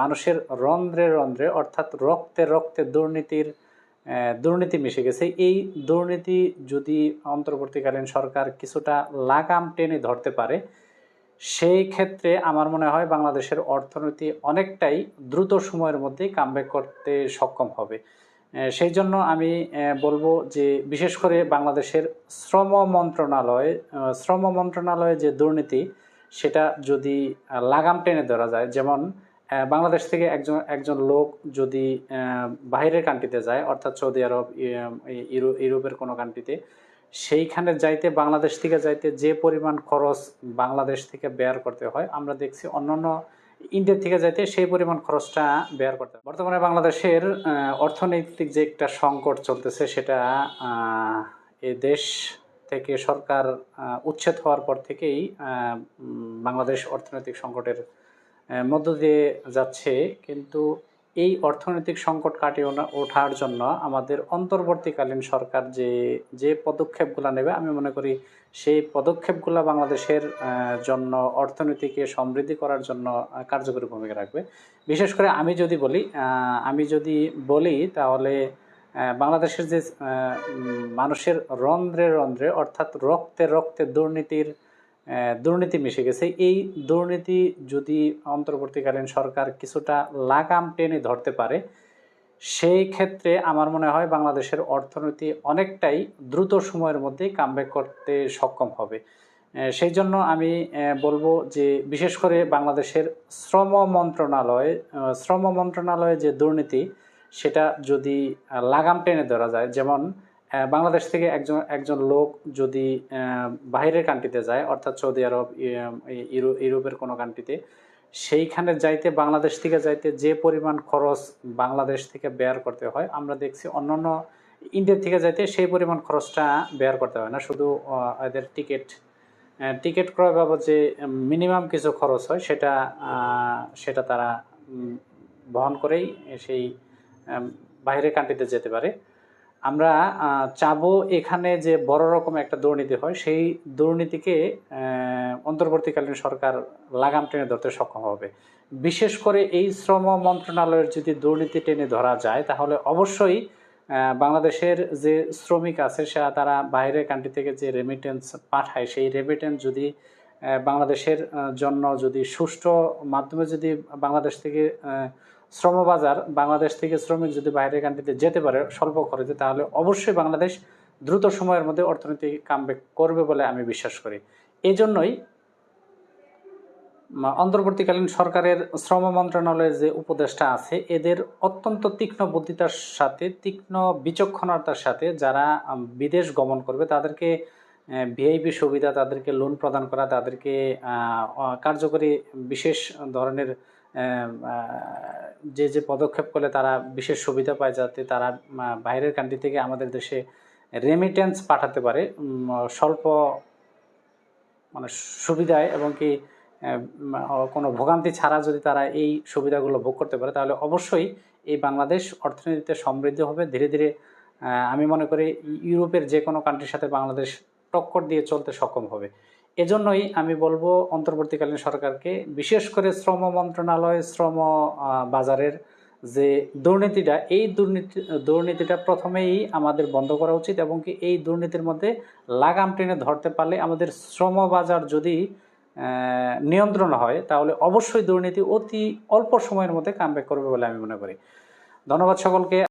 মানুষের রন্ধ্রে রন্ধ্রে, অর্থাৎ রক্তে রক্তে দুর্নীতির দুর্নীতি মিশে গেছে। এই দুর্নীতি যদি অন্তর্বর্তীকালীন সরকার কিছুটা লাগাম টেনে ধরতে পারে, সেই ক্ষেত্রে আমার মনে হয় বাংলাদেশের অর্থনীতি অনেকটাই দ্রুত সময়ের মধ্যেই কামব্যাক করতে সক্ষম হবে। সেই জন্য আমি বলব যে বিশেষ করে বাংলাদেশের শ্রম মন্ত্রণালয় শ্রম মন্ত্রণালয়ে যে দুর্নীতি, সেটা যদি লাগাম টেনে ধরা যায়, যেমন বাংলাদেশ থেকে একজন একজন লোক যদি বাইরের কান্ট্রিতে যায়, অর্থাৎ সৌদি আরব ইউরোপের কোনো কান্ট্রিতে সেইখানে যাইতে, বাংলাদেশ থেকে যাইতে যে পরিমাণ খরচ বাংলাদেশ থেকে বেয়ার করতে হয়, আমরা দেখছি অন্যান্য ইন্ডিয়া থেকে যাইতে সেই পরিমাণ খরচটা বেয়ার করতে হয়। বর্তমানে বাংলাদেশের অর্থনৈতিক যে একটা সংকট চলতেছে, সেটা এ দেশ থেকে সরকার উচ্ছেদ হওয়ার পর থেকেই বাংলাদেশ অর্থনৈতিক সংকটের মধ্য দিয়ে যাচ্ছে, কিন্তু এই অর্থনৈতিক সংকট কাটিয়ে ওঠার জন্য আমাদের অন্তর্বর্তীকালীন সরকার যে যে পদক্ষেপগুলো নেবে, আমি মনে করি সেই পদক্ষেপগুলো বাংলাদেশের জন্য অর্থনীতিকে সমৃদ্ধি করার জন্য কার্যকরী ভূমিকা রাখবে। বিশেষ করে আমি যদি বলি আমি যদি বলি তাহলে বাংলাদেশের যে মানুষের রন্ধ্রে রন্ধ্রে, অর্থাৎ রক্তে রক্তে দুর্নীতির দুর্নীতি মিশে গেছে। এই দুর্নীতি যদি অন্তর্বর্তীকালীন সরকার কিছুটা লাগাম টেনে ধরতে পারে, সেই ক্ষেত্রে আমার মনে হয় বাংলাদেশের অর্থনীতি অনেকটাই দ্রুত সময়ের মধ্যেই কামব্যাক করতে সক্ষম হবে। সেই জন্য আমি বলব যে বিশেষ করে বাংলাদেশের শ্রম মন্ত্রণালয় শ্রম মন্ত্রণালয়ে যে দুর্নীতি, সেটা যদি লাগাম টেনে ধরা যায়, যেমন বাংলাদেশ থেকে একজন একজন লোক যদি বাইরের কান্ট্রিতে যায়, অর্থাৎ সৌদি আরব ইউরোপের কোনো কান্ট্রিতে সেইখানে যাইতে, বাংলাদেশ থেকে যাইতে যে পরিমাণ খরচ বাংলাদেশ থেকে বেয়ার করতে হয়, আমরা দেখছি অন্যান্য ইন্ডিয়া থেকে যাইতে সেই পরিমাণ খরচটা বেয়ার করতে হয় না। শুধু এদের টিকিট টিকিট ক্রয় বাবদ যে মিনিমাম কিছু খরচ হয়, সেটা সেটা তারা বহন করেই সেই বাইরের কান্ট্রিতে যেতে পারে। আমরা চাবো এখানে যে বড় রকম একটা দুর্নীতি হয়, সেই দুর্নীতিকে অন্তর্বর্তীকালীন সরকার লাগাম টেনে ধরতে সক্ষম হবে। বিশেষ করে এই শ্রম মন্ত্রণালয়ের যদি দুর্নীতি টেনে ধরা যায়, তাহলে অবশ্যই বাংলাদেশের যে শ্রমিক আছে, সে, তারা বাইরের কান্ট্রি থেকে যে রেমিটেন্স পাঠায়, সেই রেমিটেন্স যদি বাংলাদেশের জন্য যদি সুষ্ঠু মাধ্যমে যদি বাংলাদেশ থেকে শ্রমবাজার বাংলাদেশ থেকে শ্রমিক যদি বাইরের কান্ট্রিতে যেতে পারে স্বল্প খরচে, তাহলে অবশ্যই বাংলাদেশ দ্রুত সময়ের মধ্যে অর্থনীতি কামব্যাক করবে বলে আমি বিশ্বাস করি। এই জন্যই অন্তর্বর্তীকালীন সরকারের শ্রম মন্ত্রণালয়ের যে উপদেষ্টা আছে, এদের অত্যন্ত তীক্ষ্ণ বুদ্ধিতার সাথে, তীক্ষ্ণ বিচক্ষণতার সাথে যারা বিদেশ গমন করবে, তাদেরকে ভিআইপি সুবিধা, তাদেরকে লোন প্রদান করা, তাদেরকে কার্যকরী বিশেষ ধরনের যে যে পদক্ষেপ করলে তারা বিশেষ সুবিধা পায় যাতে তারা বাইরের কান্ট্রি থেকে আমাদের দেশে রেমিটেন্স পাঠাতে পারে স্বল্প মানে সুবিধায় এবং কি কোনো ভোগান্তি ছাড়া যদি তারা এই সুবিধাগুলো ভোগ করতে পারে, তাহলে অবশ্যই এই বাংলাদেশ অর্থনীতিতে সমৃদ্ধ হবে। ধীরে ধীরে আমি মনে করি ইউরোপের যে কোনো কান্ট্রির সাথে বাংলাদেশ টক্কর দিয়ে চলতে সক্ষম হবে। এজন্যই আমি বলব অন্তর্বর্তীকালীন সরকারকে, বিশেষ করে শ্রম মন্ত্রণালয়, শ্রম বাজারের যে দুর্নীতিটা, এই দুর্নীতি, দুর্নীতিটা প্রথমেই আমাদের বন্ধ করা উচিত এবং কি এই দুর্নীতির মধ্যে লাগাম টেনে ধরতে পারলে আমাদের শ্রম বাজার যদি নিয়ন্ত্রণ হয়, তাহলে অবশ্যই দুর্নীতি অতি অল্প সময়ের মধ্যে কামব্যাক করবে বলে আমি মনে করি। ধন্যবাদ সকলকে।